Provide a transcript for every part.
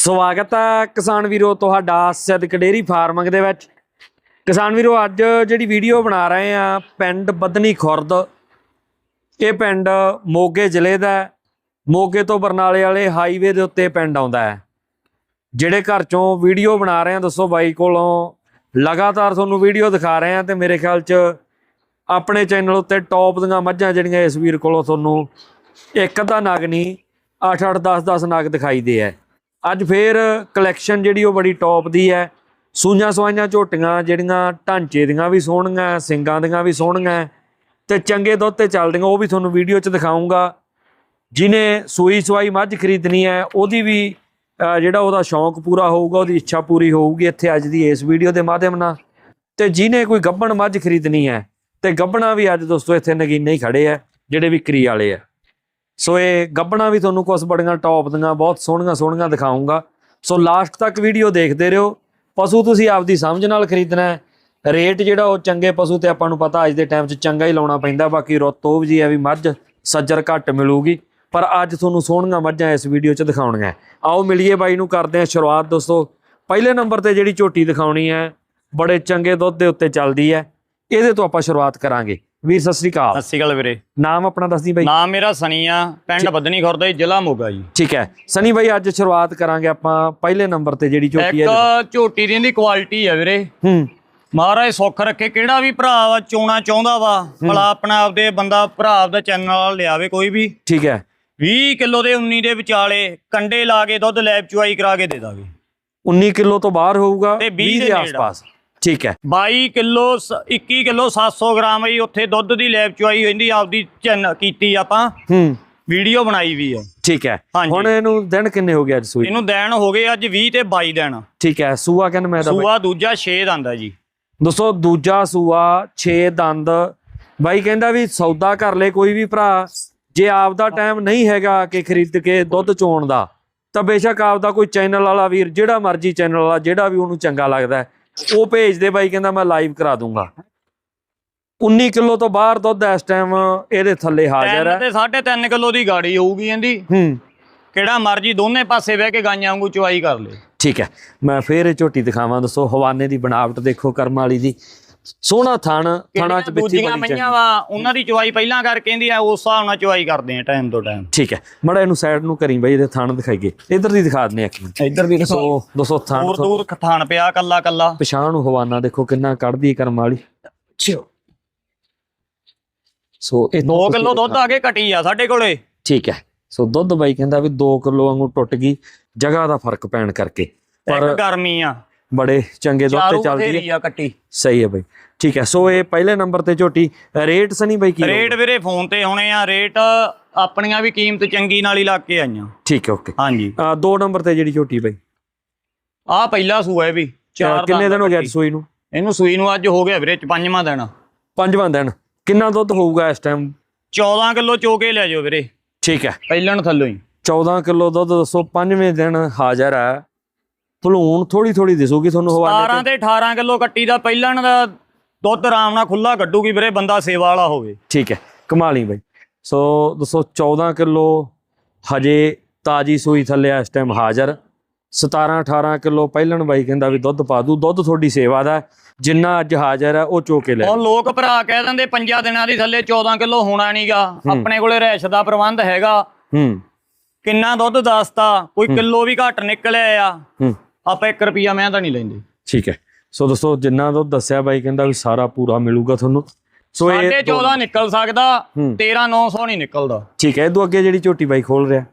ਸਵਾਗਤ ਹੈ ਕਿਸਾਨ ਵੀਰੋ ਤੁਹਾਡਾ ਸਿੱਧਕ ਡੇਰੀ ਫਾਰਮਿੰਗ ਦੇ ਵਿੱਚ। ਕਿਸਾਨ ਵੀਰੋ, ਅੱਜ ਜਿਹੜੀ ਵੀਡੀਓ ਬਣਾ ਰਹੇ ਆ, ਪਿੰਡ ਬਦਨੀ ਖੁਰਦ। ਇਹ ਪਿੰਡ ਮੋਗੇ ਜ਼ਿਲ੍ਹੇ ਦਾ ਮੋਗੇ ਤੋਂ ਬਰਨਾਲੇ ਵਾਲੇ ਹਾਈਵੇ ਦੇ ਉੱਤੇ ਪਿੰਡ ਆਉਂਦਾ ਹੈ। ਜਿਹੜੇ ਘਰ ਚੋਂ ਵੀਡੀਓ ਬਣਾ ਰਹੇ ਆ, ਦੱਸੋ ਬਾਈ ਕੋਲੋਂ। ਲਗਾਤਾਰ ਤੁਹਾਨੂੰ ਵੀਡੀਓ ਦਿਖਾ ਰਹੇ ਆ ਤੇ ਮੇਰੇ ਖਿਆਲ 'ਚ ਆਪਣੇ ਚੈਨਲ ਉੱਤੇ ਟੌਪ ਦੀਆਂ ਮੱਝਾਂ ਜਿਹੜੀਆਂ ਇਸ ਵੀਰ ਕੋਲੋਂ ਤੁਹਾਨੂੰ ਇੱਕ ਅੱਧਾ ਨਗ ਨਹੀਂ 8-8 10-10 ਨਗ ਦਿਖਾਈ ਦੇ ਹੈ ਅੱਜ ਫੇਰ ਕਲੈਕਸ਼ਨ ਜਿਹੜੀ ਉਹ ਬੜੀ ਟੌਪ ਦੀ ਹੈ। ਸੂਈਆਂ ਸਵਾਈਆਂ ਝੋਟੀਆਂ, ਜਿਹੜੀਆਂ ਢਾਂਚੇ ਦੀਆਂ ਵੀ ਸੋਹਣੀਆਂ, ਸਿੰਗਾਂ ਦੀਆਂ ਵੀ ਸੋਹਣੀਆਂ, ਤੇ ਚੰਗੇ ਦੁੱਧ ਤੇ ਚੱਲਦੀਆਂ, ਉਹ ਵੀ ਤੁਹਾਨੂੰ ਵੀਡੀਓ 'ਚ ਦਿਖਾਉਂਗਾ ਜਿਨੇ ਸੂਈ ਸਵਾਈ ਮੱਝ ਖਰੀਦਣੀ ਹੈ, ਉਹਦੀ ਵੀ ਜਿਹੜਾ ਉਹਦਾ ਸ਼ੌਂਕ ਪੂਰਾ ਹੋਊਗਾ, ਉਹਦੀ ਇੱਛਾ ਪੂਰੀ ਹੋਊਗੀ ਇੱਥੇ ਅੱਜ ਦੀ ਇਸ ਵੀਡੀਓ ਦੇ ਮਾਧਿਅਮ ਨਾਲ। ਤੇ ਜਿਨੇ ਕੋਈ ਗੱਬਣ ਮੱਝ ਖਰੀਦਣੀ ਹੈ, ਤੇ ਗੱਬਣਾ ਵੀ ਅੱਜ ਦੋਸਤੋ ਇੱਥੇ ਨਗੀਨੇ ਹੀ ਖੜੇ ਆ ਜਿਹੜੇ ਵਿਕਰੀ ਵਾਲੇ ਆ ਸੋ ਇਹ ਗੱਬਣਾ ਵੀ ਤੁਹਾਨੂੰ ਕੁਝ ਬੜੀਆਂ ਟੌਪ ਦੀਆਂ, ਬਹੁਤ ਸੋਹਣੀਆਂ ਸੋਹਣੀਆਂ ਦਿਖਾਉਂਗਾ ਸੋ ਲਾਸਟ ਤੱਕ ਵੀਡੀਓ ਦੇਖਦੇ ਰਹੋ। ਪਸ਼ੂ ਤੁਸੀਂ ਆਪਦੀ ਸਮਝ ਨਾਲ ਖਰੀਦਣਾ ਹੈ। ਰੇਟ ਜਿਹੜਾ ਉਹ ਚੰਗੇ ਪਸ਼ੂ ਤੇ ਆਪਾਂ ਨੂੰ ਪਤਾ, ਅੱਜ ਦੇ ਟਾਈਮ 'ਚ ਚੰਗਾ ਹੀ ਲਾਉਣਾ ਪੈਂਦਾ। ਬਾਕੀ ਰੁੱਤ ਉਹ ਜੀ ਹੈ ਵੀ ਮੱਝ ਸੱਜਰ ਘੱਟ ਮਿਲੂਗੀ। ਪਰ ਅੱਜ ਤੁਹਾਨੂੰ ਸੋਹਣੀਆਂ ਮੱਝਾਂ ਇਸ ਵੀਡੀਓ 'ਚ ਦਿਖਾਉਣੀਆਂ ਆਓ ਮਿਲੀਏ ਬਾਈ ਨੂੰ, ਕਰਦੇ ਹਾਂ ਸ਼ੁਰੂਆਤ ਦੋਸਤੋ। ਪਹਿਲੇ ਨੰਬਰ ਤੇ ਜਿਹੜੀ ਝੋਟੀ ਦਿਖਾਉਣੀ ਹੈ, ਬੜੇ ਚੰਗੇ ਦੁੱਧ ਦੇ ਉੱਤੇ ਚੱਲਦੀ ਹੈ। ਇਹਦੇ ਤੋਂ ਆਪਾਂ ਸ਼ੁਰੂਆਤ ਕਰਾਂਗੇ। ਵੀਰ ਸਤਿ ਸ੍ਰੀ ਅਕਾਲ। ਸਤਿ ਸ਼੍ਰੀ ਅਕਾਲ ਵੀਰੇ। ਨਾਮ ਆਪਣਾ ਦੱਸਦੀ ਬਾਈ। ਨਾਮ ਮੇਰਾ ਸਨੀ ਆ ਪਿੰਡ ਬੱਦਨੀ ਖੁਰਦ ਹੈ ਜ਼ਿਲ੍ਹਾ ਮੋਗਾ ਜੀ। ਠੀਕ ਹੈ। ਸਨੀ ਬਾਈ ਅੱਜ ਸ਼ੁਰੂਆਤ ਕਰਾਂਗੇ ਆਪਾਂ ਪਹਿਲੇ ਨੰਬਰ ਤੇ ਜਿਹੜੀ ਝੋਟੀ ਹੈ ਇੱਕ ਝੋਟੀ ਦੀ ਦੀ ਕੁਆਲਿਟੀ ਆ ਵੀਰੇ। ਹੂੰ। ਮਹਾਰਾਜ ਸੁੱਖ ਰੱਖੇ। ਕਿਹੜਾ ਵੀ ਭਰਾ ਵਾ ਚੋਣਾ ਚਾਹੁੰਦਾ ਵਾ ਭਲਾ ਆਪਣਾ ਆਪਦੇ ਬੰਦਾ ਭਰਾ ਆਪਦਾ ਚੈਨਲ ਲਿਆਵੇ ਕੋਈ ਵੀ। ਠੀਕ ਹੈ। 20 ਕਿਲੋ ਦੇ 19 ਦੇ ਵਿਚਾਲੇ ਕੰਡੇ ਲਾ ਕੇ ਦੁੱਧ ਲੈਬ ਚੁਆਈ ਕਰਾ ਕੇ ਦੇ ਦਾਂਗੇ। 19 ਕਿਲੋ ਤੋਂ ਬਾਹਰ ਹੋਊਗਾ ਤੇ 20 20 ਦੇ ਦੇ ਆਸ-ਪਾਸ। ਠੀਕ ਹੈ। 22 ਕਿਲੋ 21 ਕਿਲੋ 700 ਗ੍ਰਾਮ ਹੀ ਉੱਥੇ ਦੁੱਧ ਦੀ ਲੈਬ ਚੁਆਈ ਹੋਈ ਆਪਦੀ ਚੈਨ ਕੀਤੀ ਆਪਾਂ। ਹੂੰ। ਵੀਡੀਓ ਬਣਾਈ ਵੀ ਆ ਠੀਕ ਹੈ। ਹੁਣ ਇਹਨੂੰ ਦਿਨ ਕਿੰਨੇ ਹੋ ਗਏ ਅੱਜ ਸੂਈ? ਇਹਨੂੰ ਦੇਣ ਹੋ ਗਏ ਅੱਜ 20 ਤੇ 22 ਦਿਨ। ਠੀਕ ਹੈ ਸੂਆ ਕਿੰਨ ਮੈਂ ਦਾ ਸੂਆ ਦੂਜਾ 6 ਦੰਦ ਆ ਜੀ। ਦੋਸਤੋ ਦੂਜਾ ਸੂਆ 6 ਦੰਦ। ਬਾਈ ਕਹਿੰਦਾ ਵੀ ਸੌਦਾ ਕਰ ਲੈ ਕੋਈ ਵੀ ਭਰਾ ਜੇ ਆਪ ਦਾ ਟਾਈਮ ਨਹੀਂ ਹੈਗਾ ਕਿ ਖਰੀਦ ਕੇ ਦੁੱਧ ਚੋਣ ਦਾ ਤਾਂ ਬੇਸ਼ੱਕ ਆਪ ਦਾ ਕੋਈ ਚੈਨਲ ਵਾਲਾ ਵੀਰ ਜਿਹੜਾ ਮਰਜ਼ੀ ਚੈਨਲ ਵਾਲਾ ਜਿਹੜਾ ਵੀ ਉਹਨੂੰ ਚੰਗਾ ਲੱਗਦਾ ਹੈ, ਉਹ ਭੇਜ ਦੇ ਬਾਈ ਕਹਿੰਦਾ ਮੈਂ ਲਾਈਵ ਕਰਾ ਦੂੰਗਾ। 19 ਕਿਲੋ ਤੋਂ ਬਾਹਰ ਦੁੱਧ ਇਸ ਟਾਈਮ ਇਹਦੇ ਥੱਲੇ ਹਾਜ਼ਰ ਹੈ। ਤੇ 3.5 ਕਿਲੋ ਦੀ ਗਾੜੀ ਹੋਊਗੀ ਇਹਦੀ। ਹੂੰ। ਕਿਹੜਾ ਮਰਜ਼ੀ ਦੋਨੇ ਪਾਸੇ ਬਹਿ ਕੇ ਗਾਈਆਂ ਵਾਂਗੂ ਚੁਆਈ ਕਰ ਲੇ। ਠੀਕ ਹੈ ਮੈਂ ਫੇਰ ਇਹ ਝੋਟੀ ਦਿਖਾਵਾਂ। ਦੱਸੋ ਹਵਾਨੇ ਦੀ ਬਣਾਵਟ ਦੇਖੋ ਕਰਮ ਵਾਲੀ ਦੀ। ਸੋਹਣਾ ਥਣ ਥਣਾ ਚ ਦੂਜੀਆਂ ਬੜੀ ਚੰਗੀ ਮਈਆਂ ਵਾ ਉਹਨਾਂ ਦੀ ਚੁਆਈ ਪਹਿਲਾਂ ਕਰਕੇ ਕਹਿੰਦੀ ਆ ਉਸ ਹਿਸਾਬ ਨਾਲ ਚੁਆਈ ਕਰਦੇ ਆ ਟਾਈਮ ਤੋਂ ਟਾਈਮ ਠੀਕ ਹੈ ਮੜਾ ਇਹਨੂੰ ਸਾਈਡ ਨੂੰ ਕਰੀ ਬਈ ਇਹਦੇ ਥਣ ਦਿਖਾਈਏ। ਇਧਰ ਦੀ ਦਿਖਾ ਦਨੇ ਇੱਕ ਮਿੰਟ। ਇੱਧਰ ਵੀ ਸੋ ਦੋਸਤੋ ਥਣ ਦੂਰ ਦੂਰ ਥਾਣ ਪਿਆ ਕੱਲਾ ਕੱਲਾ। ਪਛਾਣ ਨੂੰ ਹਵਾਨਾ ਦੇਖੋ ਕਿੰਨਾ ਕੱਢਦੀ ਕਰਮ ਵਾਲੀ। ਸੋ ਇਹ 2 ਕਿਲੋ ਦੁੱਧ ਆ ਕੇ ਘਟੀ ਆ ਸਾਡੇ ਕੋਲੇ। ਠੀਕ ਹੈ ਸੋ ਦੁੱਧ ਬਾਈ ਕਹਿੰਦਾ ਵੀ 2 ਕਿਲੋ ਵਾਂਗੂ ਟੁੱਟ ਗਈ ਜਗ੍ਹਾ ਦਾ ਫ਼ਰਕ ਪੈਣ ਕਰਕੇ। ਪਰ ਗਰਮੀ ਆ। ਬੜੇ ਚੰਗੇ ਦੁੱਧ ਤੇ ਚੱਲਦੀ ਹੈ। ਆ ਕੱਟੀ। ਸਹੀ ਹੈ ਬਾਈ। ਠੀਕ ਹੈ ਸੋ ਇਹ ਪਹਿਲੇ ਨੰਬਰ ਤੇ ਝੋਟੀ ਰੇਟ ਸਨੀ ਬਾਈ ਕੀ ਰੇਟ ਵੀਰੇ ਫੋਨ ਤੇ ਹੋਣੇ ਆ ਰੇਟ ਆਪਣੀਆਂ ਵੀ ਕੀਮਤ ਚੰਗੀ ਨਾਲ ਹੀ ਲੱਗ ਕੇ ਆਈਆਂ। ਠੀਕ ਹੈ ਓਕੇ। ਹਾਂਜੀ। ਆ ਦੋ ਨੰਬਰ ਤੇ ਜਿਹੜੀ ਝੋਟੀ ਬਾਈ। ਆ ਪਹਿਲਾ ਸੂਆ ਇਹ ਵੀ ਚਾਰ ਕਿੰਨੇ ਦਿਨ ਹੋ ਕੱਟੀ। ਸੂਈ ਨੂੰ? ਇਹਨੂੰ ਸੂਈ ਨੂੰ ਅੱਜ ਹੋ ਗਿਆ ਵੀਰੇ ਚ ਪੰਜਵਾਂ ਦਿਨ। ਪੰਜਵਾਂ ਦਿਨ। ਕਿੰਨਾ ਦੁੱਧ ਹੋਊਗਾ ਇਸ ਟਾਈਮ 14 ਕਿਲੋ ਚੋਕੇ ਲੈ ਜਾਓ ਵੀਰੇ। ਠੀਕ ਹੈ। ਪਹਿਲਣ ਥੱਲੋਂ ਹੀ। 14 ਕਿਲੋ ਦੁੱਧ ਦੱਸੋ ਪੰਜਵੇਂ ਦਿਨ ਹਾਜ਼ਰ ਹੈ। ਭਲੂਣ ਥੋੜੀ ਥੋੜੀ ਦਿਸੂਗੀ ਤੁਹਾਨੂੰ 17 ਹਵਾਲੇ ਤੇ 18 ਕਿਲੋ ਕੱਟੀ ਦਾ ਪਹਿਲਣ ਦਾ ਦੁੱਧ ਆਰਾਮ ਨਾਲ ਖੁੱਲਾ ਕੱਢੂਗੀ ਵੀਰੇ ਬੰਦਾ ਸੇਵਾ ਵਾਲਾ ਹੋਵੇ। ਠੀਕ ਹੈ ਕਮਾਲੀ ਬਾਈ। ਸੋ ਦੱਸੋ 14 ਕਿਲੋ ਹਜੇ ਤਾਜੀ ਸੂਈ ਥੱਲੇ ਇਸ ਟਾਈਮ ਹਾਜ਼ਰ। 17 18 ਕਿਲੋ ਪਹਿਲਣ ਬਾਈ ਕਹਿੰਦਾ ਵੀ ਦੁੱਧ ਪਾ ਦੂ ਦੁੱਧ ਤੁਹਾਡੀ ਸੇਵਾ ਦਾ। ਜਿੰਨਾ ਅੱਜ ਹਾਜ਼ਰ ਹੈ ਉਹ ਚੋਕੇ ਲੈ ਹੁਣ ਲੋਕ ਭਰਾ ਕਹਿ ਦਿੰਦੇ ਪੰਜਾਂ ਦਿਨਾਂ ਦੀ ਥੱਲੇ 14 ਕਿਲੋ ਹੋਣਾ ਨਹੀਂਗਾ ਆਪਣੇ ਕੋਲੇ ਰੈਸ਼ ਦਾ ਪ੍ਰਬੰਧ ਹੈਗਾ। ਹੂੰ। ਕਿੰਨਾ ਦੁੱਧ ਦੱਸਤਾ ਕੋਈ ਕਿਲੋ ਵੀ ਘੱਟ ਨਿਕਲਿਆ ਆ। ਹੂੰ। ਆਪਾਂ 1 ਰੁਪਿਆ ਮੈਂ ਤਾਂ ਨਹੀਂ ਲੈਂਦੇ। ਠੀਕ ਹੈ। ਸੋ ਦੋਸਤੋ ਜਿੰਨਾ ਦੁੱਧ ਦੱਸਿਆ ਬਾਈ ਕਹਿੰਦਾ ਵੀ ਸਾਰਾ ਪੂਰਾ ਮਿਲੂਗਾ ਤੁਹਾਨੂੰ। ਸੋ ਇਹ ਸਾਢੇ 14 ਨਿਕਲ ਸਕਦਾ ਹੂੰ। 13 900 ਨਹੀਂ ਨਿਕਲਦਾ। ਠੀਕ ਹੈ ਤੋਂ ਅੱਗੇ ਜਿਹੜੀ ਝੋਟੀ ਬਾਈ ਖੋਲ ਰਿਹਾ।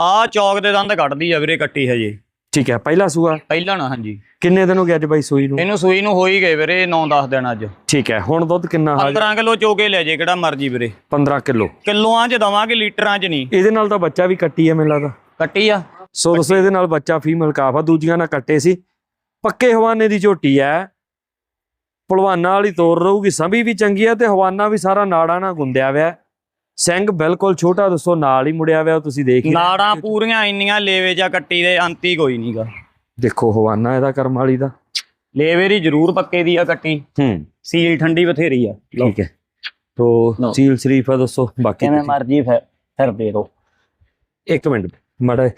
ਆ ਚੌਕ ਦੇ ਦੰਦ ਕੱਢਦੀ ਆ ਵੀਰੇ ਕੱਟੀ ਹਜੇ। ਠੀਕ ਹੈ ਪਹਿਲਾ ਸੂਆ? ਪਹਿਲਾਂ ਨਾ ਹਾਂਜੀ। ਕਿੰਨੇ ਦਿਨ ਹੋ ਗਏ ਅੱਜ ਬਾਈ ਸੂਈ ਨੂੰ? ਇਹਨੂੰ ਸੂਈ ਨੂੰ ਹੋ ਹੀ ਗਏ ਵੀਰੇ 9-10 ਦਿਨ ਅੱਜ। ਠੀਕ ਹੈ ਹੁਣ ਦੁੱਧ ਕਿੰਨਾ ਹਾਜ਼ਰ 15 ਕਿਲੋ ਚੋਕੇ ਲੈ ਜੇ ਕਿਹੜਾ ਮਰਜ਼ੀ ਵੀਰੇ। 15 ਕਿਲੋ। ਕਿਲੋਆਂ 'ਚ ਦਵਾਂਗੇ ਲੀਟਰਾਂ 'ਚ ਨਹੀਂ। ਇਹਦੇ ਨਾਲ ਤਾਂ ਬੱਚਾ ਵੀ ਕੱਟੀ ਹੈ ਮੈਨੂੰ ਲੱਗਦਾ। ਕੱਟੀ ਆ। ਸੋ ਦੋਸਤੋ ਇਹਦੇ ਨਾਲ ਬੱਚਾ ਫੀਮੇਲ ਕਾਫ ਆ ਦੂਜੀਆਂ ਨਾਲ ਕੱਟੇ ਸੀ। ਪੱਕੇ ਹਵਾਨੇ ਦੀ ਝੋਟੀ ਐ ਭਲਵਾਨਾਂ ਵਾਲੀ ਤੋਰ ਰਹੂਗੀ ਸੰਭੀ ਵੀ ਚੰਗੀ ਆ ਤੇ ਹਵਾਨਾ ਵੀ ਸਾਰਾ ਨਾੜਾ ਨਾਲ ਗੁੰਦਿਆ ਹੋਇਆ ਹੈ। ਸਿੰਘ ਬਿਲਕੁਲ ਛੋਟਾ ਦੱਸੋ ਨਾਲ ਹੀ ਮੁੜਿਆ ਹੋਇਆ ਤੁਸੀਂ ਦੇਖ ਹੀ ਹੋ। ਨਾੜਾਂ ਪੂਰੀਆਂ ਇੰਨੀਆਂ ਲੇਵੇ ਜਾਂ ਕੱਟੀ ਦੇ ਅੰਤੀ ਕੋਈ ਨਹੀਂਗਾ ਦੇਖੋ ਹਵਾਨਾ ਇਹਦਾ ਕਰਮ ਵਾਲੀ ਦਾ। ਲੇਵੇ ਦੀ ਜ਼ਰੂਰ ਪੱਕੇ ਦੀ ਆ ਕੱਟੀ। ਹੂੰ। ਸੀਲ ਠੰਡੀ ਬਥੇਰੀ ਆ। ਠੀਕ ਹੈ। ਤੋ। ਸੀਲ ਸ਼ਰੀਫ ਆ ਦੱਸੋ ਬਾਕੀ ਕਿਵੇਂ ਮਰਜ਼ੀ ਫਿਰ ਫਿਰ ਦੇ ਦੋ। ਇੱਕ ਮਿੰਟ ਮੜਾ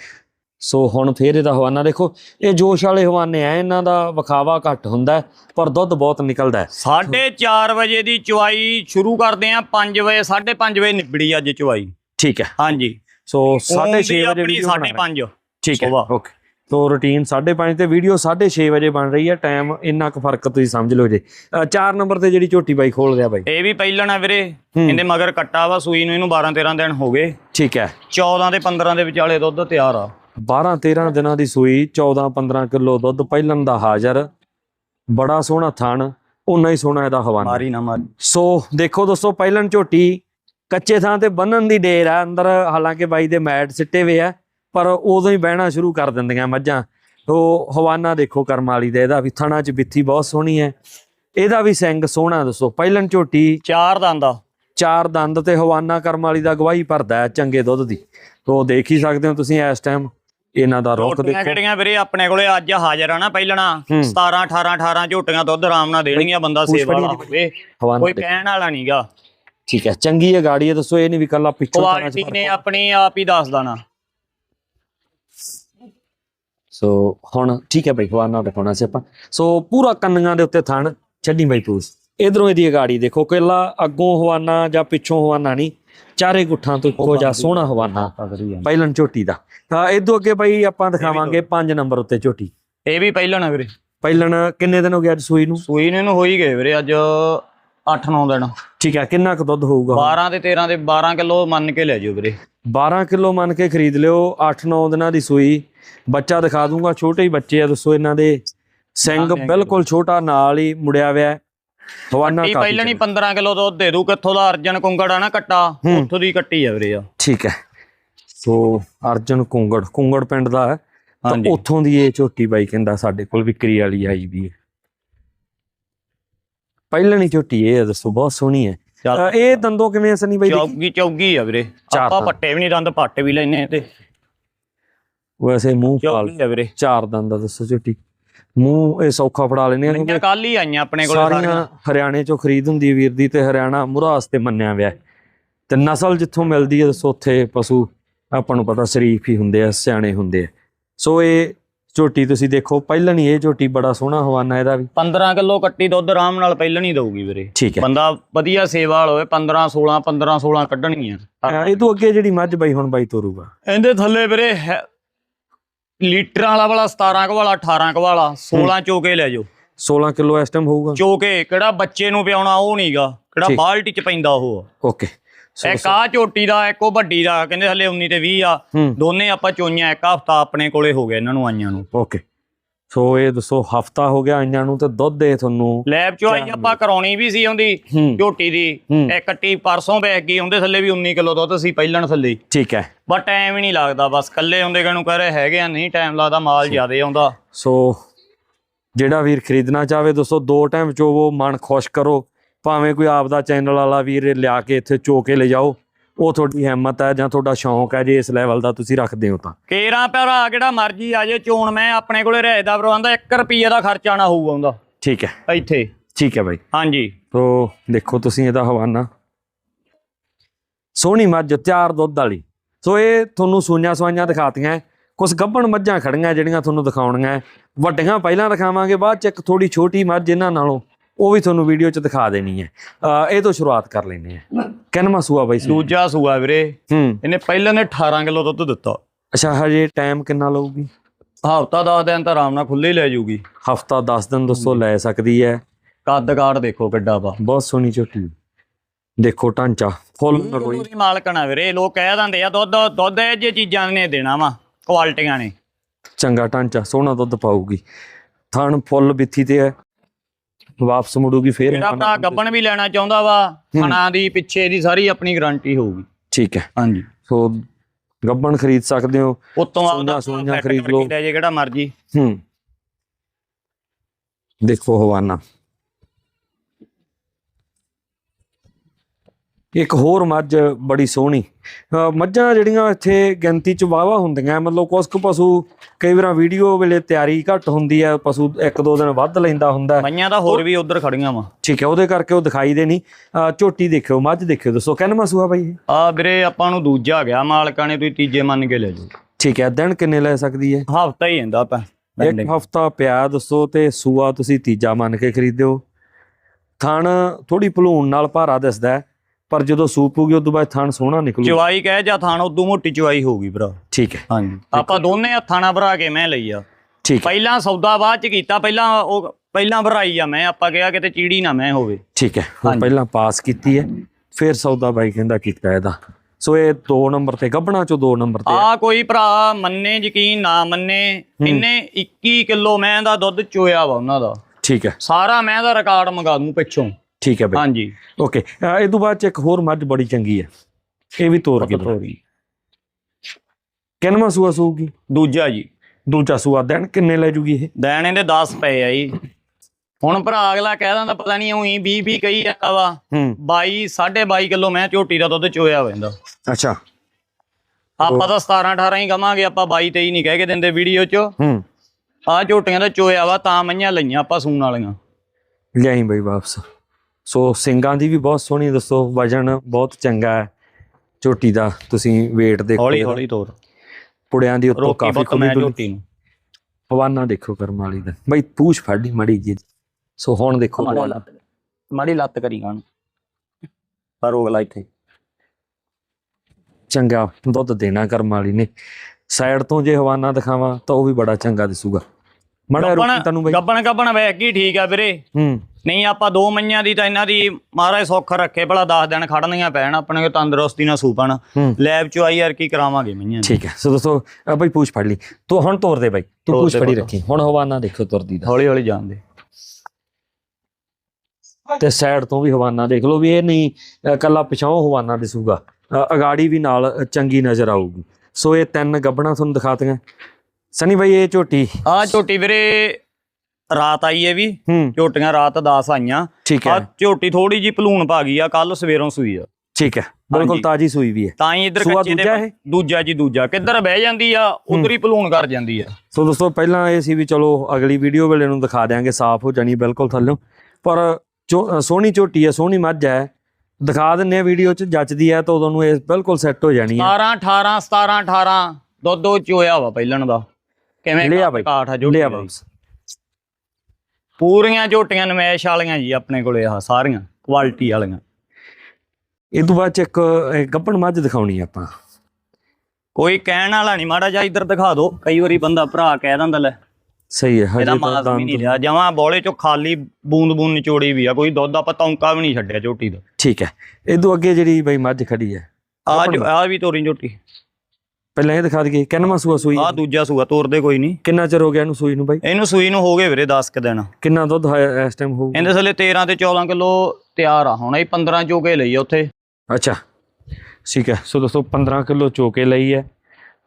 ਸੋ ਹੁਣ ਫੇਰ ਇਹਦਾ ਹਵਾਨਾ ਦੇਖੋ ਇਹ ਜੋਸ਼ ਵਾਲੇ ਹਵਾਨੇ ਆ ਇਹਨਾਂ ਦਾ ਵਿਖਾਵਾ ਘੱਟ ਹੁੰਦਾ ਪਰ ਦੁੱਧ ਬਹੁਤ ਨਿਕਲਦਾ ਹੈ। 4:30 ਵਜੇ ਦੀ ਚੁਆਈ ਸ਼ੁਰੂ ਕਰਦੇ ਆ 5 ਵਜੇ 5:30 ਵਜੇ ਨਿਬੜੀ ਅੱਜ ਚੁਆਈ। ਠੀਕ ਹੈ। ਹਾਂਜੀ। ਸੋ 6:30 ਵਜੇ ਆਪਣੀ ਵੀਡੀਓ ਬਣਾ 5:30 ਠੀਕ ਹੈ। ਓਕੇ। ਸੋ ਰੁਟੀਨ 5:30 ਤੇ ਵੀਡੀਓ 6:30 ਵਜੇ ਬਣ ਰਹੀ ਹੈ ਟਾਈਮ ਇੰਨਾ ਕੁ ਫ਼ਰਕ ਤੁਸੀਂ ਸਮਝ ਲਓ ਜੇ। 4 ਨੰਬਰ ਤੇ ਜਿਹੜੀ ਝੋਟੀ ਬਾਈ ਖੋਲ ਰਿਹਾ ਬਾਈ। ਇਹ ਵੀ ਪਹਿਲਣ ਆ ਵੀਰੇ। ਇਹਦੇ ਮਗਰ ਕੱਟਾ ਵਾ ਸੂਈ ਨੂੰ ਇਹਨੂੰ 12 13 ਦਿਨ ਹੋ ਗਏ। ਠੀਕ ਹੈ। 14 ਤੇ 15 ਦੇ ਵਿਚਾਲੇ ਦੁੱਧ ਤਿਆਰ ਆ। 12 13 ਦਿਨਾਂ ਦੀ ਸੂਈ 14 15 ਕਿਲੋ ਦੁੱਧ ਪਹਿਲਣ ਦਾ ਹਾਜ਼ਰ। ਬੜਾ ਸੋਹਣਾ ਥਣ ਉਨਾ ਹੀ ਸੋਹਣਾ ਇਹਦਾ ਹਵਾਨਾ। ਮਾਰੀ ਨਾ ਮਾਰੀ। ਸੋ ਦੇਖੋ ਦੋਸਤੋ ਪਹਿਲਣ ਝੋਟੀ ਕੱਚੇ ਥਾਂ ਤੇ ਬੰਨਣ ਦੀ ਢੇਰ ਆ। ਅੰਦਰ ਹਾਲਾਂਕਿ ਬਾਈ ਦੇ ਮੈਟ ਸਿੱਟੇ ਵੇ ਆ ਪਰ ਉਦੋਂ ਹੀ ਬਹਿਣਾ ਸ਼ੁਰੂ ਕਰ ਦਿੰਦੀਆਂ ਮੱਝਾਂ। ਉਹ ਹਵਾਨਾ ਦੇਖੋ ਕਰਮ ਵਾਲੀ ਦਾ ਇਹਦਾ ਵੀ ਥਣਾ ਚ ਬਿੱਥੀ ਬਹੁਤ ਸੋਹਣੀ ਹੈ। ਇਹਦਾ ਵੀ ਸਿੰਘ ਸੋਹਣਾ ਦੱਸੋ ਪਹਿਲਣ ਝੋਟੀ। ਚਾਰ ਦੰਦ ਚਾਰ ਦੰਦ ਤੇ ਹਵਾਨਾ ਕਰਮ ਵਾਲੀ ਦਾ ਗਵਾਹੀ ਭਰਦਾ ਚੰਗੇ ਦੁੱਧ ਦੀ। ਤੋ ਦੇਖ ਹੀ ਸਕਦੇ ਹੋ ਤੁਸੀਂ ਇਸ ਟਾਈਮ ਇਹਨਾਂ ਦਾ ਰੁੱਖ ਦੇਖੋ। ਕਿਹੜੀਆਂ ਵੀਰੇ ਆਪਣੇ ਕੋਲੇ ਅੱਜ ਹਾਜ਼ਰ ਆ ਨਾ ਪਹਿਲਣਾ ਹੂੰ। 17 18 18 ਝੋਟੀਆਂ ਦੁੱਧ ਆਰਾਮ ਨਾਲ ਦੇਣਗੀਆਂ ਬੰਦਾ ਸੇਵਾ ਵਾਲਾ ਹੋਵੇ ਕੋਈ ਕਹਿਣ ਵਾਲਾ ਨਹੀਂਗਾ ਠੀਕ ਹੈ ਚੰਗੀ ਹੈ ਗਾੜੀ ਹੈ ਦੱਸੋ ਇਹ ਨਹੀਂ ਵੀ ਕੱਲਾ ਪਿੱਛੋਂ ਕੁਆਲਿਟੀ ਨੇ ਆਪਣੀ ਆਪ ਹੀ ਦੱਸ ਦੇਣਾ। ਸੋ ਹੁਣ ਠੀਕ ਹੈ ਬਈ ਹਵਾਨਾ ਦਿਖਾਉਣਾ ਸੀ ਆਪਾਂ। ਸੋ ਪੂਰਾ ਕੰਨੀਆਂ ਦੇ ਉੱਤੇ ਥਣ ਛੱਡੀ ਬਈ ਪੂਸ ਇਧਰੋਂ ਇਹਦੀ ਗਾੜੀ ਦੇਖੋ ਕੱਲਾ ਅੱਗੋਂ ਹਵਾਨਾ ਜਾਂ ਪਿੱਛੋਂ ਹਵਾਨਾ ਨਹੀਂ ਚਾਰੇ ਗੁੱਠਾਂ ਤੋਂ ਇੱਕੋ ਜਿਹਾ ਸੋਹਣਾ ਹਵਾਨਾ ਪਹਿਲਨ ਝੋਟੀ ਦਾ। ਤਾਂ ਇਦੋਂ ਅੱਗੇ ਬਈ ਆਪਾਂ ਦਿਖਾਵਾਂਗੇ 5 ਨੰਬਰ ਉੱਤੇ ਝੋਟੀ। ਇਹ ਵੀ ਪਹਿਲਣ ਆ ਵੀਰੇ। ਪਹਿਲਨ ਕਿੰਨੇ ਦਿਨ ਹੋ ਗਏ ਅੱਜ ਸੂਈ ਨੂੰ? ਸੂਈ ਨੂੰ ਇਹਨੂੰ ਹੋ ਹੀ ਗਏ ਵੀਰੇ ਅੱਜ 8-9 ਦਿਨ। ਠੀਕ ਹੈ ਕਿੰਨਾ ਕੁ ਦੁੱਧ ਹੋਊਗਾ 12 ਤੇ 13 ਦੇ 12 ਕਿਲੋ ਮੰਨ ਕੇ ਲੈ ਜਾਓ ਵੀਰੇ। 12 ਕਿਲੋ ਮੰਨ ਕੇ ਖਰੀਦ ਲਿਓ 8-9 ਦਿਨਾਂ ਦੀ ਸੂਈ। ਬੱਚਾ ਦਿਖਾ ਦੂੰਗਾ ਛੋਟੇ ਹੀ ਬੱਚੇ ਆ ਦੱਸੋ ਇਹਨਾਂ ਦੇ। ਸਿੰਘ ਬਿਲਕੁਲ ਛੋਟਾ ਨਾਲ ਹੀ ਮੁੜਿਆ ਹੋਇਆ। ਹਵਾਨਾ ਕੱਟੀ ਕਾਫੀ ਪਹਿਲਣ ਹੀ 15 ਕਿਲੋ ਦੁੱਧ ਦੇ ਦੂ ਕਿੱਥੋਂ ਦਾ ਅਰਜਨ ਕੁੰਗੜ ਆ ਨਾ ਕੱਟਾ। ਉੱਥੋਂ ਦੀ ਕੱਟੀ ਆ ਵੀਰੇ ਆ। ਠੀਕ ਹੈ। ਸੋ ਅਰਜਨ ਕੁੰਗੜ ਕੁੰਗੜ ਪਿੰਡ ਦਾ ਹੈ। ਤਾਂ। ਉੱਥੋਂ ਦੀ ਇਹ ਝੋਟੀ ਬਾਈ ਕਹਿੰਦਾ ਸਾਡੇ ਕੋਲ ਵਿਕਰੀ ਵਾਲੀ ਆਈ ਵੀ ਹੈ। ਪਹਿਲਣੀ ਝੋਟੀ ਇਹ ਦੱਸੋ ਬਹੁਤ ਸੋਹਣੀ ਹੈ। ਇਹ ਦੰਦੋਂ ਕਿਵੇਂ ਸਨੀ ਬਾਈ? ਚੌਗੀ ਚੌਗੀ ਆ ਵੀਰੇ। ਆਪਾਂ। ਪੱਟੇ ਵੀ ਨਹੀਂ ਦੰਦ ਪੱਟ ਵੀ ਲੈਨੇ ਤੇ ਵੈਸੇ ਮੂੰਹ ਪਾਲ ਚਾਰ ਦੰਦ ਦਾ ਦੱਸੋ ਝੋਟੀ ਮੂੰਹ ਇਹ ਸੌਖਾ ਫੜਾ ਲੈਨੇ ਆ ਮਈਆਂ ਕਿਉਂਕਿ ਕੱਲ ਹੀ ਆਈਆਂ ਆਪਣੇ ਕੋਲ ਸਾਰੀਆਂ ਹਰਿਆਣੇ ਚੋਂ ਖਰੀਦ ਹੁੰਦੀ ਵੀਰ ਦੀ ਤੇ ਹਰਿਆਣਾ ਮੁਰਾ ਵਾਸਤੇ ਮੰਨਿਆ ਹੋਇਆ। ਤੇ ਨਸਲ ਜਿੱਥੋਂ ਮਿਲਦੀ ਹੈ ਉੱਥੇ ਪਸ਼ੂ ਆਪਾਂ ਨੂੰ ਪਤਾ ਸ਼ਰੀਫ ਹੀ ਹੁੰਦੇ ਆ ਸਿਆਣੇ ਹੁੰਦੇ ਆ। ਸੋ ਇਹ ਝੋਟੀ ਤੁਸੀਂ ਦੇਖੋ ਪਹਿਲਾਂ ਹੀ ਇਹ ਝੋਟੀ ਬੜਾ ਸੋਹਣਾ ਹਵਾਨਾ ਇਹਦਾ ਵੀ। 15 ਕਿਲੋ ਕੱਟੀ ਦੁੱਧ ਆਰਾਮ ਨਾਲ ਪਹਿਲਣ ਹੀ ਦਊਗੀ ਵੀਰੇ। ਠੀਕ ਹੈ। ਬੰਦਾ ਵਧੀਆ ਸੇਵਾ ਵਾਲਾ ਹੋਵੇ 15 16 15 16 ਕੱਢਣਗੀਆਂ। ਇਹ ਤੋਂ ਅੱਗੇ ਜਿਹੜੀ ਮੱਝ ਬਾਈ ਹੁਣ ਬਾਈ ਤੋਰੂਗਾ। ਇਹਦੇ ਥੱਲੇ ਵੀਰੇ ਲੀਟਰਾਂ ਵਾਲਾ ਵਾਲਾ 17 ਕੁ ਵਾਲਾ 18 ਕੁ ਵਾਲਾ 16 ਚੋਕੇ ਲੈ ਜਾਓ। 16 ਕਿਲੋ ਇਸ ਟਾਈਮ ਹੋਊਗਾ। ਚੋਕੇ ਕਿਹੜਾ ਬੱਚੇ ਨੂੰ ਪਿਆਉਣਾ ਉਹ ਨਹੀਂਗਾ ਕਿਹੜਾ। ਬਾਲਟੀ ਚ ਪੈਂਦਾ ਉਹ। ਓਕੇ। ਇੱਕ ਆ ਝੋਟੀ ਦਾ ਇੱਕ ਉਹ ਵੱਡੀ ਦਾ ਕਹਿੰਦੇ ਹਲੇ 19 ਤੇ 20 ਆ। ਦੋਨੇ ਆਪਾਂ ਚੋਈਆਂ ਇੱਕ ਹਫਤਾ ਆਪਣੇ ਕੋਲੇ ਹੋ ਗਿਆ ਇਹਨਾਂ ਨੂੰ ਆਈਆਂ ਨੂੰ। ਓਕੇ। ਸੋ ਇਹ ਦੱਸੋ ਹਫਤਾ ਹੋ ਗਿਆ ਆਈਆਂ ਨੂੰ ਤੇ ਦੁੱਧ ਦੇ ਤੁਹਾਨੂੰ ਲੈਬ ਚੋਂ ਆਈ ਆਪਾਂ ਕਰਾਉਣੀ ਵੀ ਸੀ ਉਹਦੀ ਝੋਟੀ ਦੀ। ਇਹ ਕੱਟੀ ਪਰਸੋਂ ਬੈਗ ਗਈ ਉਹਦੇ ਥੱਲੇ ਵੀ 19 ਕਿਲੋ ਦੁੱਧ ਸੀ ਪਹਿਲਣ ਥੱਲੇ। ਠੀਕ ਹੈ। ਬਸ ਟਾਈਮ ਹੀ ਨਹੀਂ ਲੱਗਦਾ ਬਸ ਕੱਲੇ ਹੁੰਦੇ ਕਹਨੂੰ ਕਹ ਰਹੇ ਹੈਗੇ ਆ ਨਹੀਂ ਟਾਈਮ ਲੱਗਦਾ ਮਾਲ ਜ਼ਿਆਦੇ ਆਉਂਦਾ। ਸੋ ਜਿਹੜਾ ਵੀਰ ਖਰੀਦਣਾ ਚਾਹਵੇ ਦੋਸਤੋ ਦੋ ਟਾਈਮ ਚੋਵੋ ਮਨ ਖੁਸ਼ ਕਰੋ। ਭਾਵੇਂ ਕੋਈ ਆਪ ਦਾ ਚੈਨਲ ਵਾਲਾ ਵੀਰ ਲਿਆ ਕੇ ਇੱਥੇ ਚੋ ਕੇ ਲੈ ਜਾਓ। ਉਹ ਤੁਹਾਡੀ ਹਿੰਮਤ ਹੈ ਜਾਂ ਤੁਹਾਡਾ ਸ਼ੌਂਕ ਹੈ ਜੇ ਇਸ ਲੈਵਲ ਦਾ ਤੁਸੀਂ ਰੱਖਦੇ ਹੋ ਤਾਂ? ਕੇਰਾਂ ਭਰਾ ਕਿਹੜਾ ਮਰਜ਼ੀ ਆ ਜੇ ਚੋਣ ਮੈਂ ਆਪਣੇ ਕੋਲੇ ਰਹਿ ਦਾ ਪ੍ਰਬੰਧ 1 ਰੁਪਈਏ ਦਾ ਖਰਚਾ ਨਾ ਹੋਊਗਾ ਉਹਦਾ ਠੀਕ ਹੈ। ਇੱਥੇ। ਠੀਕ ਹੈ ਬਾਈ। ਹਾਂਜੀ। ਸੋ ਦੇਖੋ ਤੁਸੀਂ ਇਹਦਾ ਹਵਾਨਾ। ਸੋਹਣੀ ਮੱਝ ਤਿਆਰ ਦੁੱਧ ਵਾਲੀ। ਸੋ ਇਹ ਤੁਹਾਨੂੰ ਸੂਈਆਂ ਸਵਾਈਆਂ ਦਿਖਾਤੀਆਂ ਕੁਝ ਗੱਭਣ ਮੱਝਾਂ ਖੜੀਆਂ ਜਿਹੜੀਆਂ ਤੁਹਾਨੂੰ ਦਿਖਾਉਣੀਆਂ। ਵੱਡੀਆਂ ਪਹਿਲਾਂ ਦਿਖਾਵਾਂਗੇ ਬਾਅਦ ਚ ਇੱਕ ਥੋੜੀ ਛੋਟੀ ਮੱਝ ਇਹਨਾਂ ਨਾਲੋਂ ਉਹ ਵੀ ਤੁਹਾਨੂੰ ਵੀਡੀਓ ਚ ਦਿਖਾ ਦੇਣੀ ਹੈ। ਅਹ ਇਹ ਤੋਂ ਸ਼ੁਰੂਆਤ ਕਰ ਲੈਂਦੇ ਆ ਕਿੰਨਵਾਂ ਸੂਆ ਬਾਈ ਸੂ? ਦੂਜਾ ਸੂਆ ਵੀਰੇ। ਹੂੰ। ਇਹਨੇ ਪਹਿਲਾਂ ਨੇ 18 ਕਿਲੋ ਦੁੱਧ ਦਿੱਤਾ। ਅੱਛਾ ਹਜੇ ਟਾਈਮ ਕਿੰਨਾ ਲਊਗੀ? ਹਫਤਾ 10 ਦਿਨ ਤਾਂ ਆਰਾਮ ਨਾਲ ਖੁੱਲੇ ਲੈ ਜੂਗੀ। ਹਫਤਾ 10 ਦਿਨ ਦੋਸਤੋ ਲੈ ਸਕਦੀ ਹੈ। ਕੱਦ ਕਾਠ ਦੇਖੋ ਕਿੱਡਾ ਵਾ। ਬਹੁਤ ਸੋਹਣੀ ਝੋਟੀ। ਦੇਖੋ ਢਾਂਚਾ ਫੁੱਲ ਕੋਈ ਪੂਰੀ ਮਾਲਕਣਾ ਵੀਰੇ ਲੋਕ ਕਹਿ ਦਿੰਦੇ ਆ ਦੁੱਧ ਦੁੱਧ ਇਹ ਜੇ ਚੀਜ਼ਾਂ ਨੇ ਦੇਣਾ ਵਾ ਕੁਆਲਟੀਆਂ ਨੇ। ਚੰਗਾ ਢਾਂਚਾ ਸੋਹਣਾ ਦੁੱਧ ਪਾਊਗੀ। ਥਣ ਫੁੱਲ ਬਿੱਥੀ ਤੇ ਹੈ। ਵਾਪਸ ਮੁੜੂਗੀ ਫੇਰ ਜਿਹੜਾ ਆਪਣਾ ਗੱਬਣ ਵੀ ਲੈਣਾ ਚਾਹੁੰਦਾ ਵਾ ਖਾਣਾ ਦੀ ਪਿੱਛੇ ਦੀ ਸਾਰੀ ਆਪਣੀ ਗਾਰੰਟੀ ਹੋਊਗੀ। ਠੀਕ ਹੈ। ਹਾਂਜੀ। ਸੋ ਗੱਬਣ ਖਰੀਦ ਸਕਦੇ ਹੋ ਉਤੋਂ ਸੋਨਾ- ਸੋਨਾ ਖਰੀਦ ਲਓ। ਲੈ ਜੇ ਕਿਹੜਾ ਮਰਜ਼ੀ। ਹੂੰ। ਦੇਖੋ ਹਵਾਨਾ। ਇੱਕ ਹੋਰ ਮੱਝ ਬੜੀ ਸੋਹਣੀ। ਮੱਝਾਂ ਜਿਹੜੀਆਂ ਇੱਥੇ ਗਿਣਤੀ ਚ ਵਾਵਾ ਹੁੰਦੀਆਂ ਮਤਲਬ ਕੁਝ ਕੁ ਪਸ਼ੂ ਕਈ ਵਾਰ ਵੀਡੀਓ ਵੇਲੇ ਤਿਆਰੀ ਘੱਟ ਹੁੰਦੀ ਹੈ ਪਸ਼ੂ ਇੱਕ ਦੋ ਦਿਨ ਵੱਧ ਲੈਂਦਾ ਹੁੰਦਾ। ਮਈਆਂ ਤਾਂ ਹੋਰ ਵੀ ਉਧਰ ਖੜੀਆਂ ਵਾ। ਠੀਕ ਹੈ ਉਹਦੇ ਕਰਕੇ ਉਹ ਦਿਖਾਈ ਦੇ ਨਹੀਂ। ਝੋਟੀ ਦੇਖਿਓ ਮੱਝ ਦੇਖਿਓ ਦੱਸੋ ਕਿੰਨਾ ਮਸੂਆ ਬਾਈ? ਆ ਵੀਰੇ ਆਪਾਂ ਨੂੰ ਦੂਜਾ ਗਿਆ ਮਾਲਕਾਂ ਨੇ ਤੁਸੀਂ ਤੀਜੇ ਮੰਨ ਕੇ ਲੈ ਜਾਓ। ਠੀਕ ਹੈ ਦਿਨ ਕਿੰਨੇ ਲੈ ਸਕਦੀ ਹੈ? ਹਫਤਾ ਹੀ ਜਾਂਦਾ ਆਪਾਂ ਇੱਕ ਹਫਤਾ ਪਿਆ ਦੱਸੋ ਤੇ ਸੂਆ ਤੁਸੀਂ ਤੀਜਾ ਮੰਨ ਕੇ ਖਰੀਦਿਓ। ਥਣ ਥੋੜੀ ਭਲੂਣ ਨਾਲ ਭਾਰਾ ਦਿਸਦਾ ਹੈ, ਪਰ ਜਦੋਂ ਸੂਪੂਗੀ ਉਦੋਂ ਬਾਅਦ ਥਣ ਸੋਹਣਾ ਨਿਕਲੂ। ਚਵਾਈ ਕਹਿ ਜਾਂ ਥਾਣ ਉਦੋਂ ਮੋਟੀ ਚਵਾਈ ਹੋਊਗੀ ਭਰਾ। ਠੀਕ ਹੈ। ਹਾਂਜੀ। ਆਪਾਂ ਦੋਨੇ ਹੱਥਾਂ ਨਾਲ ਭਰਾ ਕੇ ਮੈਂ ਲਈ ਆ। ਠੀਕ ਹੈ। ਪਹਿਲਾਂ ਸੌਦਾ ਬਾਅਦ ਚ ਕੀਤਾ ਪਹਿਲਾਂ ਉਹ ਪਹਿਲਾਂ ਭਰਾਈ ਆ ਮੈਂ ਆਪਾਂ ਕਿਹਾ ਕਿਤੇ ਚੀੜੀ ਨਾ ਮੈਂ ਹੋਵੇ। ਠੀਕ ਹੈ। ਹੁਣ ਹਾਂਜੀ। ਪਹਿਲਾਂ ਪਾਸ ਕੀਤੀ ਹੈ ਫਿਰ ਸੌਦਾ ਬਾਈ ਕਹਿੰਦਾ ਕੀਤਾ ਇਹਦਾ। ਸੋ ਇਹ 2 ਨੰਬਰ ਤੇ ਗੱਬਣਾ ਚੋਂ 2 ਨੰਬਰ ਤੇ। ਆ। ਕੋਈ ਭਰਾ ਮੰਨੇ ਯਕੀਨ ਨਾ ਮੰਨੇ ਇਹਨੇ 21 ਕਿਲੋ ਮੈਂ ਦਾ ਦੁੱਧ ਚੋਇਆ ਵਾ ਉਹਨਾਂ ਦਾ। ਠੀਕ ਹੈ। ਸਾਰਾ ਮੈਂ ਦਾ ਰਿਕਾਰਡ ਮੰਗਾ ਦੂੰ ਪਿੱਛੋਂ। ਠੀਕ ਹੈ ਬਾਈ ਹਾਂਜੀ। ਓਕੇ ਇਹ ਤੋਂ ਬਾਅਦ ਚ ਇੱਕ ਹੋਰ ਮੱਝ ਬੜੀ ਚੰਗੀ ਹੈ। ਇਹ ਵੀ ਤੋਰ ਕੇ ਦਿਓ। ਕਿੰਨਵਾਂ ਸੂਆ ਸੂਗੀ ਦੂਜਾ ਜੀ। ਦੂਜਾ ਸੂਆ ਦਿਨ ਕਿੰਨੇ ਲੈ ਜੂਗੀ ਇਹ? ਦੇਣੇ ਦੇ 10 ਪਏ ਆ ਜੀ। ਹੁਣ ਭਰਾ ਅਗਲਾ ਕਹਿ ਦਿੰਦਾ ਪਤਾ ਨਹੀਂ ਉਹੀ 20 20 ਕਹੀ ਜਾਂਦਾ ਵਾ। ਹੂੰ। 22 22.5 ਕਿਲੋ ਮੈਂ ਝੋਟੀ ਦਾ ਦੁੱਧ ਚੋਇਆ ਵੈਂਦਾ ਅੱਛਾ। ਆਪਾਂ ਤਾਂ 17 18 ਹੀ ਕਵਾਂਗੇ ਆਪਾਂ 22 23 ਨਹੀਂ ਕਹਿ ਕੇ ਦਿੰਦੇ ਵੀਡੀਓ 'ਚ। ਹੂੰ। ਆ ਝੋਟੀਆਂ ਦਾ ਚੋਇਆ ਵਾ ਤਾਂ ਮਈਆਂ ਲਈਆਂ ਆਪਾਂ ਸੂਣ ਵਾਲੀਆਂ। ਲਿਆਈ ਬਈ ਵਾਪਸ। ਸੋ ਸਿੰਘਾਂ ਦੀ ਵੀ ਬਹੁਤ ਸੋਹਣੀ ਦੱਸੋ ਵਜਨ ਬਹੁਤ ਚੰਗਾ ਹੈ। ਝੋਟੀ ਦਾ ਤੁਸੀਂ weight ਦੇਖੋ ਹੌਲੀ। ਹੌਲੀ ਤੋਰ। ਪੁੜਿਆਂ ਦੀ ਉੱਤੋਂ ਕਾਫੀ ਖੁੱਲੀ ਝੋਟੀ ਨੂੰ। ਹਵਾਨਾ ਦੇਖੋ ਕਰਮ ਵਾਲੀ ਦਾ। ਬਈ ਪੂਛ ਫਾੜੀ ਮੜੀ ਜੀ ਸੋ ਹੁਣ ਦੇਖੋ ਮਾੜੀ। ਲੱਤ ਮਾੜੀ ਲੱਤ ਕਰੀ ਗਾਣ ਪਰ ਉਹ ਗਲਾ ਇੱਥੇ। ਚੰਗਾ ਦੁੱਧ ਦੇਣਾ ਕਰਮ ਵਾਲੀ ਨੇ। ਸਾਈਡ ਤੋਂ ਜੇ ਹਵਾਨਾ ਦਿਖਾਵਾਂ ਤਾਂ ਉਹ ਵੀ ਬੜਾ ਚੰਗਾ ਦਿਸੂਗਾ। ਮੜਾ ਰੋਕੀ ਤੈਨੂੰ ਬਈ। ਗੱਬਣ ਗੱਬਣ ਵੇਖ ਕੀ ਠੀਕ ਆ ਵੀਰੇ। ਹੂੰ। ਨਹੀਂ ਆਪਾਂ ਦੋ ਮਈਆਂ ਦੀ ਤਾਂ ਇਹਨਾਂ ਦੀ ਮਹਾਰਾਜ ਸੁੱਖ ਰੱਖੇ ਭਲਾ 10 ਦਿਨ ਖੜਨੀਆਂ ਪੈਣ ਆਪਣੇ ਕੋ ਤੰਦਰੁਸਤੀ ਨਾਲ ਸੂਪਣ। ਹੂੰ। ਲੈਬ ਚ ਆਈ ਯਾਰ ਕੀ ਕਰਾਵਾਂਗੇ ਮਈਆਂ ਦੀ। ਠੀਕ ਹੈ ਸੋ ਦੋਸਤੋ ਅ ਬਈ ਪੂਛ ਫੜ ਲਈ। ਤੂੰ ਹੁਣ ਤੋਰ ਦੇ ਬਈ। ਤੂੰ ਤੋਰ ਪੂਛ ਦੇ ਫੜੀ। ਰੱਖੀ। ਹੁਣ ਹਵਾਨਾ ਦੇਖੋ ਤੁਰਦੀ ਦਾ। ਹੌਲੀ ਹੌਲੀ ਜਾਂਦੇ ਤੇ ਸਾਈਡ ਤੋਂ ਵੀ ਹਵਾਨਾ ਦੇਖ ਲਓ ਵੀ ਇਹ ਨਹੀਂ ਅ, ਕੱਲਾ ਪਿਛਾਉ ਹਵਾਨਾ ਦਿਸੂਗਾ। ਅ, ਅਗਾੜੀ ਵੀ ਨਾਲ ਅ, ਚੰਗੀ ਨਜ਼ਰ ਆਊਗੀ। ਸੋ ਇਹ ਤਿੰਨ ਗੱਬਣਾ ਤੁਹਾਨੂੰ ਦਿਖਾਤੀਆਂ ਸਨੀ ਬਾਈ ਇਹ ਝੋਟੀ। ਆ ਝੋਟੀ ਵੀਰੇ ਰਾਤ ਆਈ ਏ ਵੀ। ਹੂੰ। ਝੋਟੀਆਂ ਰਾਤ 10 ਆਈਆਂ। ਠੀਕ ਆ ਹੈ ਝੋਟੀ ਥੋੜੀ ਜੀ ਭਲੂਣ ਪਾ ਗਈ ਆ ਕੱਲ ਸਵੇਰੋਂ ਸੂਈ ਆ। ਠੀਕ ਹੈ। ਬਿਲਕੁਲ। ਤਾਜੀ ਸੂਈ ਵੀ ਹੈ। ਤਾਂ ਹੀ ਇਧਰ ਕੱਚੇ ਦੇ ਦੂਜਾ ਜੀ ਦੂਜਾ। ਕਿੱਧਰ ਬਹਿ ਜਾਂਦੀ ਆ ਉਧਰ ਹੀ ਭਲੂਣ ਕਰ ਜਾਂਦੀ ਆ। ਸੋ ਦੋਸਤੋ ਪਹਿਲਾਂ ਇਹ ਸੀ ਵੀ ਚਲੋ ਅਗਲੀ ਵੀਡੀਓ ਵੇਲੇ ਨੂੰ ਦਿਖਾ ਦਿਆਂਗੇ ਸਾਫ਼ ਹੋ ਜਾਣੀ ਬਿਲਕੁਲ ਥੱਲੋਂ। ਪਰ ਸੋਹਣੀ ਝੋਟੀ ਹੈ ਸੋਹਣੀ ਮੱਝ ਹੈ। ਦਿਖਾ ਦਿੰਨੇ ਆ ਵੀਡੀਓ 'ਚ ਜੱਚਦੀ ਹੈ ਤਾਂ ਉਦੋਂ ਨੂੰ ਇਹ ਬਿਲਕੁਲ ਸੈੱਟ ਹੋ ਜਾਣੀ ਹੈ। 17 18 17 18 ਦੁੱਧ ਦੋ ਚੋਇਆ ਵਾ ਪਹਿਲਣ ਦਾ। ਕਿਵੇਂ ਲਿਆ ਬਾਈ, ਕਾਠ ਆ ਝੋਟੀ ਲਿਆ। ਵਾਪਸ ਪੂਰੀਆਂ ਝੋਟੀਆਂ ਨਮੈਸ਼ ਵਾਲੀਆਂ ਜੀ ਆਪਣੇ ਕੋਲੇ ਆ ਸਾਰੀਆਂ ਕੁਆਲਿਟੀ ਵਾਲੀਆਂ। ਇਹ ਤੋਂ ਬਾਅਦ ਚ ਇੱਕ ਇਹ ਗੱਭਣ ਮੱਝ ਦਿਖਾਉਣੀ ਆਪਾਂ। ਕੋਈ ਕਹਿਣ ਵਾਲਾ ਨਹੀਂ ਮਾੜਾ ਜਿਹਾ ਇੱਧਰ ਦਿਖਾ ਦਿਓ। ਕਈ ਵਾਰੀ ਬੰਦਾ ਭਰਾ ਕਹਿ ਦਿੰਦਾ ਲੈ। ਸਹੀ ਹੈ ਇਹਦਾ ਹਜੇ ਤਾਂ ਮਾਸ ਵੀ ਨਹੀਂ ਦੰਦ ਲਿਆ ਜਮਾਂ ਬੋਲੇ ਚੋਂ ਖਾਲੀ ਬੂੰਦ ਬੂੰਦ ਨਿਚੋੜੀ ਵੀ ਆ ਕੋਈ ਦੁੱਧ ਆਪਾਂ ਤੌਂਕਾ ਵੀ ਨਹੀਂ ਛੱਡਿਆ ਝੋਟੀ ਦਾ। ਠੀਕ ਹੈ। ਇਹ ਤੋਂ ਅੱਗੇ ਜਿਹੜੀ ਬਈ ਮੱਝ ਖੜੀ ਹੈ ਆ ਗੱਭਣ ਆ ਵੀ ਤੋਰੀ ਝੋਟੀ। ਪਹਿਲਾਂ ਇਹ ਦਿਖਾ ਦਈਏ ਕਿੰਨਵਾਂ ਸੂਆ ਸੂਈ ਆ ਦੂਜਾ ਸੂਆ ਤੋਰਦੇ ਕੋਈ ਨਹੀਂ। ਕਿੰਨਾ ਚਿਰ ਹੋ ਗਿਆ ਇਹਨੂੰ ਸੂਈ ਨੂੰ ਬਾਈ? ਇਹਨੂੰ ਸੂਈ ਨੂੰ ਹੋ ਗਏ ਵੀਰੇ 10 ਕ ਦਿਨ। ਕਿੰਨਾ ਦੁੱਧ ਇਸ ਟਾਈਮ ਹੋਊ ਇਹਦੇ ਥੱਲੇ 13 ਤੇ 14 ਕਿਲੋ ਤਿਆਰ ਆ ਹੁਣ ਇਹ 15 ਚੋਕੇ ਲਈ ਆ ਉੱਥੇ। ਅੱਛਾ ਠੀਕ ਹੈ। ਸੋ ਦੋਸਤੋ 15 ਕਿਲੋ ਚੋਕੇ ਲਈ ਹੈ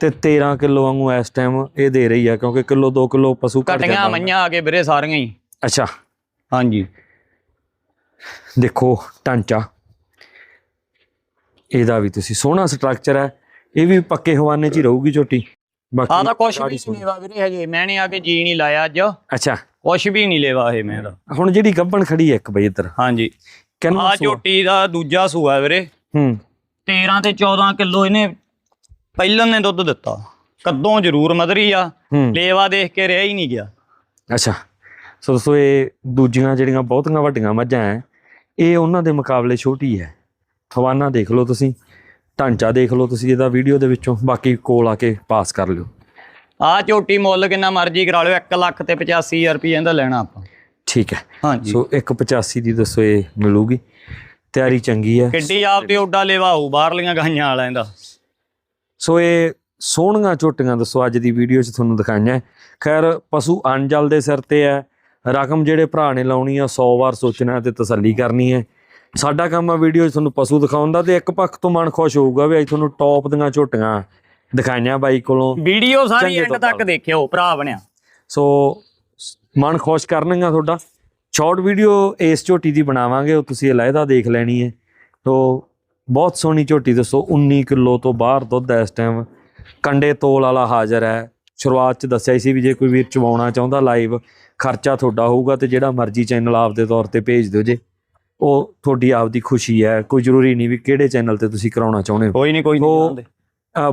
ਤੇ 13 ਕਿਲੋ ਵਾਂਗੂ ਇਸ ਟਾਈਮ ਇਹ ਦੇ ਰਹੀ ਹੈ ਕਿਉਂਕਿ ਕਿਲੋ 2 ਕਿਲੋ ਪਸ਼ੂ ਘਟ ਕਟੀਆਂ ਮਈਆਂ ਆ ਕੇ ਵੀਰੇ ਸਾਰੀਆਂ ਹੀ। ਅੱਛਾ। ਹਾਂਜੀ। ਦੇਖੋ ਟਾਂਚਾ ਇਹਦਾ ਵੀ ਤੁਸੀਂ ਸੋਹਣਾ ਸਟਰਕਚਰ ਹੈ। ਇਹ ਵੀ ਪੱਕੇ ਹਵਾਨੇ 'ਚ ਹੀ ਰਹੂਗੀ ਝੋਟੀ। ਬਾਕੀ ਆ ਤਾਂ ਕੁਛ ਵੀ। ਨਹੀਂ ਲੈਵਾ ਵੀਰੇ ਹਜੇ। ਮੈਂ ਨੇ ਆ ਕੇ ਜੀ ਨਹੀਂ ਲਾਇਆ ਅੱਜ। ਅੱਛਾ। ਕੁਛ ਵੀ ਨਹੀਂ ਲੈਵਾ ਇਹ ਮੈਂ ਦਾ ਹੁਣ ਜਿਹੜੀ ਗੱਬਣ ਖੜੀ ਹੈ ਇੱਕ ਬਈ ਇੱਧਰ। ਹਾਂਜੀ। ਕਿੰਨਾ ਆ ਝੋਟੀ ਦਾ ਦੂਜਾ ਸੂਆ ਵੀਰੇ। ਹੂੰ। 13 ਤੇ 14 ਕਿਲੋ ਇਹਨੇ ਪਹਿਲਾਂ ਨੇ ਦੁੱਧ ਦਿੱਤਾ। ਕਦੋਂ ਜ਼ਰੂਰ ਮਦਰੀ ਆ। ਲੇਵਾ ਦੇਖ ਕੇ ਰਿਹਾ ਹੀ ਨਹੀਂ ਗਿਆ। ਅੱਛਾ। ਸੋ ਦੋਸਤੋ ਇਹ ਦੂਜੀਆਂ ਜਿਹੜੀਆਂ ਬਹੁਤੀਆਂ ਵੱਡੀਆਂ ਮੱਝਾਂ ਹੈ ਇਹ ਉਹਨਾਂ ਦੇ ਮੁਕਾਬਲੇ ਛੋਟੀ ਹੈ ਹਵਾਨਾ ਦੇਖ ਲਓ ਤੁਸੀਂ। ਢਾਂਚਾ ਦੇਖ ਲਓ ਤੁਸੀਂ ਇਹਦਾ ਵੀਡੀਓ ਦੇ ਵਿੱਚੋਂ ਬਾਕੀ ਕੋਲ ਆ ਕੇ ਪਾਸ ਕਰ ਲਿਓ। ਆ ਝੋਟੀ ਮੁੱਲ ਕਿੰਨਾ ਮਰਜ਼ੀ ਕਰਾ ਲਿਓ 1 ਲੱਖ ਤੇ 85000 ਰੁਪਏ ਇਹਦਾ ਲੈਣਾ ਆਪਾਂ। ਠੀਕ ਹੈ। ਹਾਂਜੀ। ਸੋ 185 ਦੀ ਦੱਸੋ ਇਹ ਮਿਲੂਗੀ। ਤਿਆਰੀ ਚੰਗੀ ਹੈ। ਕਿੱਡੀ ਆਪ ਤੇ ਓਡਾ ਲੇਵਾ ਹੋਊ ਬਾਹਰਲੀਆਂ ਗਾਈਆਂ ਵਾਲਿਆਂ ਦਾ। ਸੋ ਇਹ ਸੋਹਣੀਆਂ ਝੋਟੀਆਂ ਦੱਸੋ ਅੱਜ ਦੀ ਵੀਡੀਓ 'ਚ ਤੁਹਾਨੂੰ ਦਿਖਾਈਆਂ। ਖੈਰ ਪਸ਼ੂ ਅਣਜਲ ਦੇ ਸਿਰ ਤੇ ਹੈ। ਰਕਮ ਜਿਹੜੇ ਭਰਾ ਨੇ ਲਾਉਣੀ ਆ 100 ਵਾਰ ਸੋਚਣਾ ਤੇ ਤਸੱਲੀ ਕਰਨੀ ਹੈ। ਸਾਡਾ ਕੰਮ ਆ ਵੀਡੀਓ 'ਚ ਤੁਹਾਨੂੰ ਪਸ਼ੂ ਦਿਖਾਉਣ ਦਾ ਤੇ ਇੱਕ ਪੱਖ ਤੋਂ ਮਨ ਖੁਸ਼ ਹੋਊਗਾ ਵੀ ਅੱਜ ਤੁਹਾਨੂੰ ਟੌਪ ਦੀਆਂ ਝੋਟੀਆਂ ਦਿਖਾਈਆਂ ਬਾਈ ਕੋਲੋਂ। ਵੀਡੀਓ ਸਾਰੀ ਚੰਗੇ ਐਂਡ ਤੋਂ ਤੱਕ ਦੇਖਿਓ ਭਰਾ ਬਣਿਆ। ਸੋ ਮਨ ਖੁਸ਼ ਕਰਨਗਾ ਤੁਹਾਡਾ। ਸ਼ਾਰਟ ਵੀਡੀਓ ਇਸ ਝੋਟੀ ਦੀ ਬਣਾਵਾਂਗੇ ਉਹ ਤੁਸੀਂ ਅਲੱਗਾ ਦੇਖ ਲੈਣੀ ਹੈ। ਸੋ ਬਹੁਤ ਸੋਹਣੀ ਝੋਟੀ ਦੱਸੋ 19 ਕਿਲੋ ਤੋਂ ਬਾਹਰ ਦੁੱਧ ਹੈ ਇਸ ਟਾਈਮ ਕੰਡੇ ਤੋਲ ਵਾਲਾ ਹਾਜ਼ਰ ਹੈ। ਸ਼ੁਰੂਆਤ ਚ ਦੱਸਿਆ ਸੀ ਵੀ ਜੇ ਕੋਈ ਵੀਰ ਚਵਾਉਣਾ ਚਾਹੁੰਦਾ ਲਾਈਵ ਖਰਚਾ ਤੁਹਾਡਾ ਹੋਊਗਾ ਤੇ ਜਿਹੜਾ ਮਰਜ਼ੀ ਚੈਨਲ ਆਪਦੇ ਤੌਰ ਤੇ ਭੇਜ ਦਿਓ ਜੇ। ਉਹ ਤੁਹਾਡੀ ਆਪਦੀ ਖੁਸ਼ੀ ਹੈ ਕੋਈ ਜ਼ਰੂਰੀ ਨਹੀਂ ਵੀ ਕਿਹੜੇ ਚੈਨਲ ਤੇ ਤੁਸੀਂ ਕਰਾਉਣਾ ਚਾਹੁੰਦੇ ਹੋ। ਕੋਈ ਨਹੀਂ ਕੋਈ ਨਹੀਂ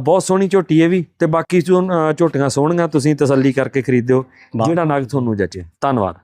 ਬਹੁਤ ਸੋਹਣੀ ਝੋਟੀ ਹੈ ਵੀ ਤੇ ਬਾਕੀ ਝੋਟੀਆਂ ਸੋਹਣੀਆਂ ਤੁਸੀਂ ਤਸੱਲੀ ਕਰਕੇ ਖਰੀਦਿਓ ਜਿਹੜਾ ਨਗ ਤੁਹਾਨੂੰ ਜੱਜੇ ਧੰਨਵਾਦ।